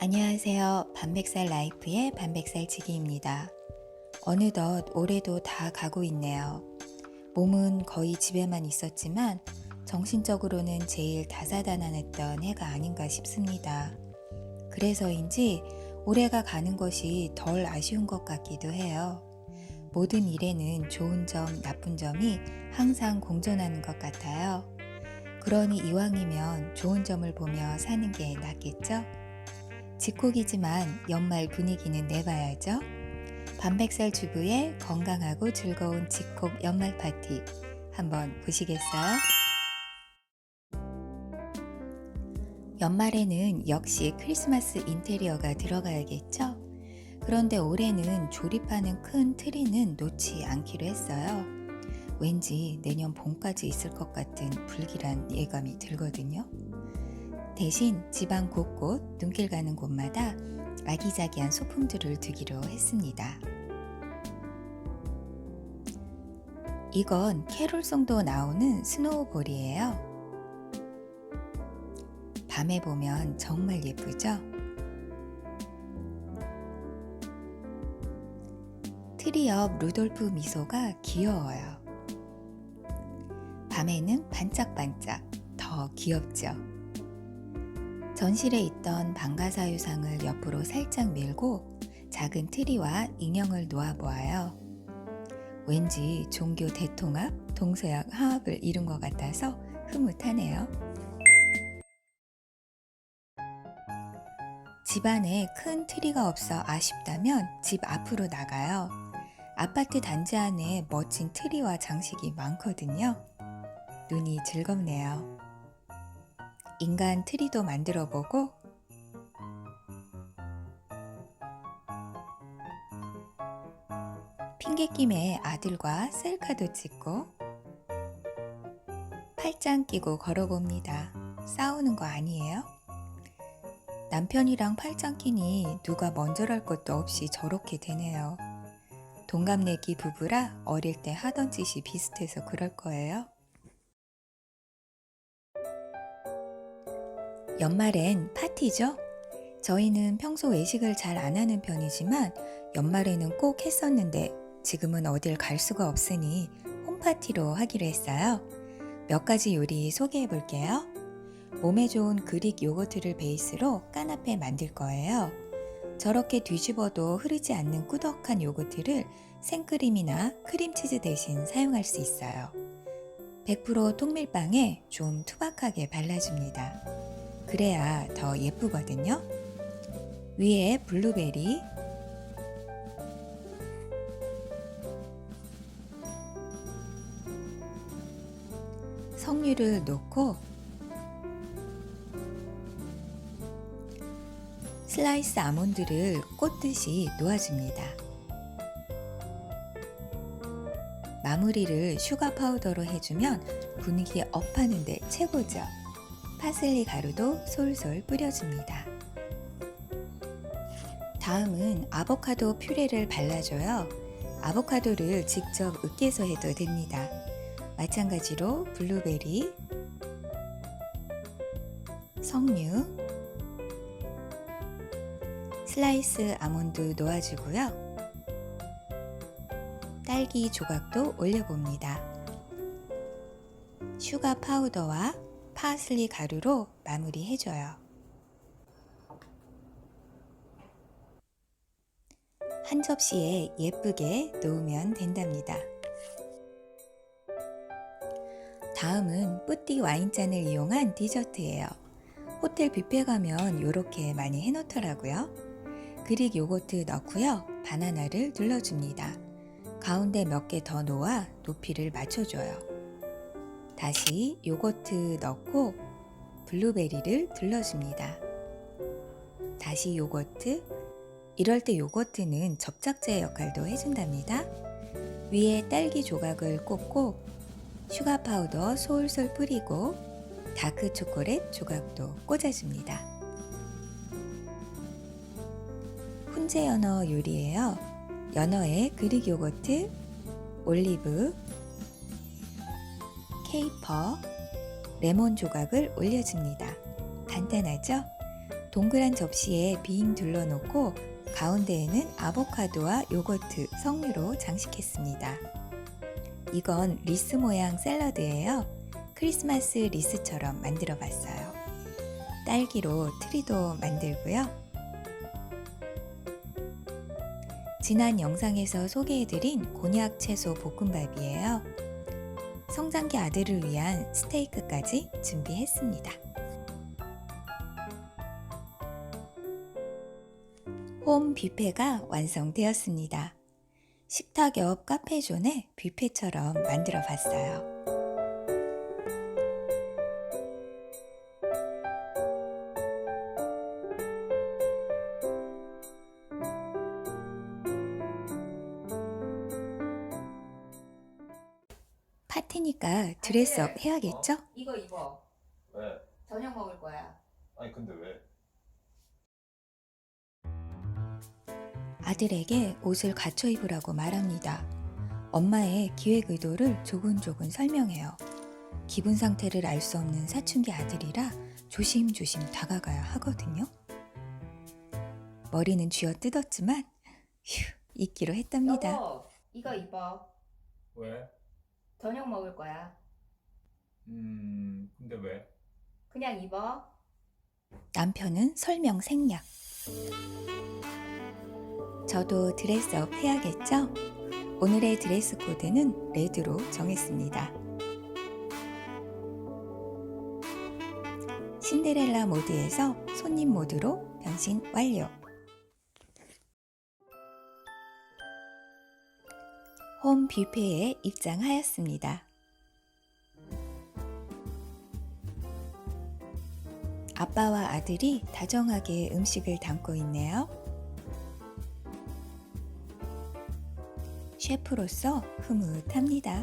안녕하세요. 반백살 라이프의 반백살치기입니다. 어느덧 올해도 다 가고 있네요. 몸은 거의 집에만 있었지만 정신적으로는 제일 다사다난했던 해가 아닌가 싶습니다. 그래서인지 올해가 가는 것이 덜 아쉬운 것 같기도 해요. 모든 일에는 좋은 점, 나쁜 점이 항상 공존하는 것 같아요. 그러니 이왕이면 좋은 점을 보며 사는 게 낫겠죠? 집콕이지만 연말 분위기는 내봐야죠. 반백살 주부의 건강하고 즐거운 집콕 연말 파티 한번 보시겠어요? 연말에는 역시 크리스마스 인테리어가 들어가야겠죠? 그런데 올해는 조립하는 큰 트리는 놓지 않기로 했어요. 왠지 내년 봄까지 있을 것 같은 불길한 예감이 들거든요. 대신 집안 곳곳 눈길 가는 곳마다 아기자기한 소품들을 두기로 했습니다. 이건 캐롤송도 나오는 스노우볼이에요. 밤에 보면 정말 예쁘죠? 트리 옆 루돌프 미소가 귀여워요. 밤에는 반짝반짝 더 귀엽죠? 전실에 있던 방가사유상을 옆으로 살짝 밀고 작은 트리와 인형을 놓아보아요. 왠지 종교 대통합, 동서양 화합을 이룬 것 같아서 흐뭇하네요. 집안에 큰 트리가 없어 아쉽다면 집 앞으로 나가요. 아파트 단지 안에 멋진 트리와 장식이 많거든요. 눈이 즐겁네요. 인간 트리도 만들어 보고 핑계김에 아들과 셀카도 찍고 팔짱 끼고 걸어봅니다. 싸우는 거 아니에요? 남편이랑 팔짱 끼니 누가 먼저랄 것도 없이 저렇게 되네요. 동갑내기 부부라 어릴 때 하던 짓이 비슷해서 그럴 거예요. 연말엔 파티죠? 저희는 평소 외식을 잘 안 하는 편이지만 연말에는 꼭 했었는데 지금은 어딜 갈 수가 없으니 홈파티로 하기로 했어요. 몇 가지 요리 소개해 볼게요. 몸에 좋은 그릭 요거트를 베이스로 까나페 만들 거예요. 저렇게 뒤집어도 흐르지 않는 꾸덕한 요거트를 생크림이나 크림치즈 대신 사용할 수 있어요. 100% 통밀빵에 좀 투박하게 발라줍니다. 그래야 더 예쁘거든요. 위에 블루베리, 석류를 넣고 슬라이스 아몬드를 꽂듯이 놓아줍니다. 마무리를 슈가 파우더로 해주면 분위기 업하는데 최고죠. 파슬리 가루도 솔솔 뿌려줍니다. 다음은 아보카도 퓨레를 발라줘요. 아보카도를 직접 으깨서 해도 됩니다. 마찬가지로 블루베리, 석류, 슬라이스 아몬드 놓아주고요. 딸기 조각도 올려봅니다. 슈가 파우더와 파슬리 가루로 마무리해줘요. 한 접시에 예쁘게 놓으면 된답니다. 다음은 뿌띠 와인잔을 이용한 디저트예요. 호텔 뷔페 가면 이렇게 많이 해놓더라고요. 그릭 요거트 넣고요. 바나나를 눌러줍니다. 가운데 몇 개 더 놓아 높이를 맞춰줘요. 다시 요거트 넣고 블루베리를 둘러줍니다. 다시 요거트. 이럴 때 요거트는 접착제 역할도 해준답니다. 위에 딸기 조각을 꽂고 슈가 파우더 솔솔 뿌리고 다크 초콜릿 조각도 꽂아줍니다. 훈제 연어 요리예요. 연어에 그릭 요거트, 올리브, 케이퍼, 레몬 조각을 올려줍니다. 간단하죠? 동그란 접시에 빙 둘러놓고 가운데에는 아보카도와 요거트, 석류로 장식했습니다. 이건 리스 모양 샐러드예요. 크리스마스 리스처럼 만들어 봤어요. 딸기로 트리도 만들고요. 지난 영상에서 소개해드린 곤약 채소 볶음밥이에요. 성장기 아들을 위한 스테이크까지 준비했습니다. 홈 뷔페가 완성되었습니다. 식탁 옆 카페존에 뷔페처럼 만들어 봤어요. 파티니까 드레스업 해야겠죠? 이거 입어. 왜? 저녁 먹을 거야. 아니 근데 왜? 아들에게 옷을 갖춰 입으라고 말합니다. 엄마의 기획 의도를 조근조근 설명해요. 기분 상태를 알 수 없는 사춘기 아들이라 조심조심 다가가야 하거든요. 머리는 쥐어 뜯었지만 휴, 잊기로 했답니다. 여보, 이거 입어. 왜? 저녁 먹을 거야. 음 근데 왜? 그냥 입어. 남편은 설명 생략. 저도 드레스업 해야겠죠? 오늘의 드레스 코드는 레드로 정했습니다. 신데렐라 모드에서 손님 모드로 변신 완료. 홈 뷔페에 입장하였습니다. 아빠와 아들이 다정하게 음식을 담고 있네요. 셰프로서 흐뭇합니다.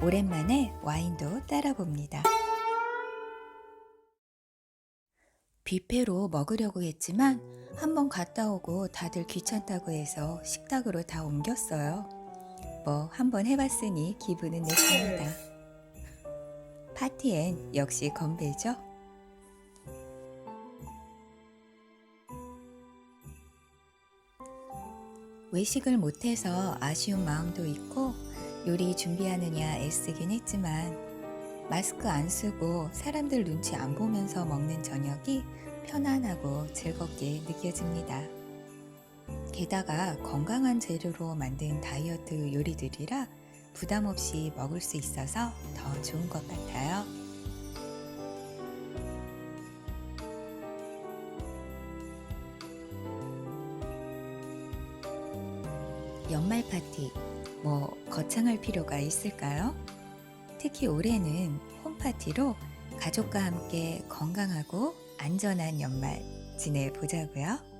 오랜만에 와인도 따라 봅니다. 뷔페로 먹으려고 했지만 한번 갔다 오고 다들 귀찮다고 해서 식탁으로 다 옮겼어요. 뭐 한번 해봤으니 기분은 냈습니다. 파티엔 역시 건배죠. 외식을 못해서 아쉬운 마음도 있고 요리 준비하느냐 애쓰긴 했지만 마스크 안 쓰고 사람들 눈치 안 보면서 먹는 저녁이 편안하고 즐겁게 느껴집니다. 게다가 건강한 재료로 만든 다이어트 요리들이라 부담 없이 먹을 수 있어서 더 좋은 것 같아요. 연말 파티, 뭐 거창할 필요가 있을까요? 특히 올해는 홈파티로 가족과 함께 건강하고 안전한 연말 지내보자고요.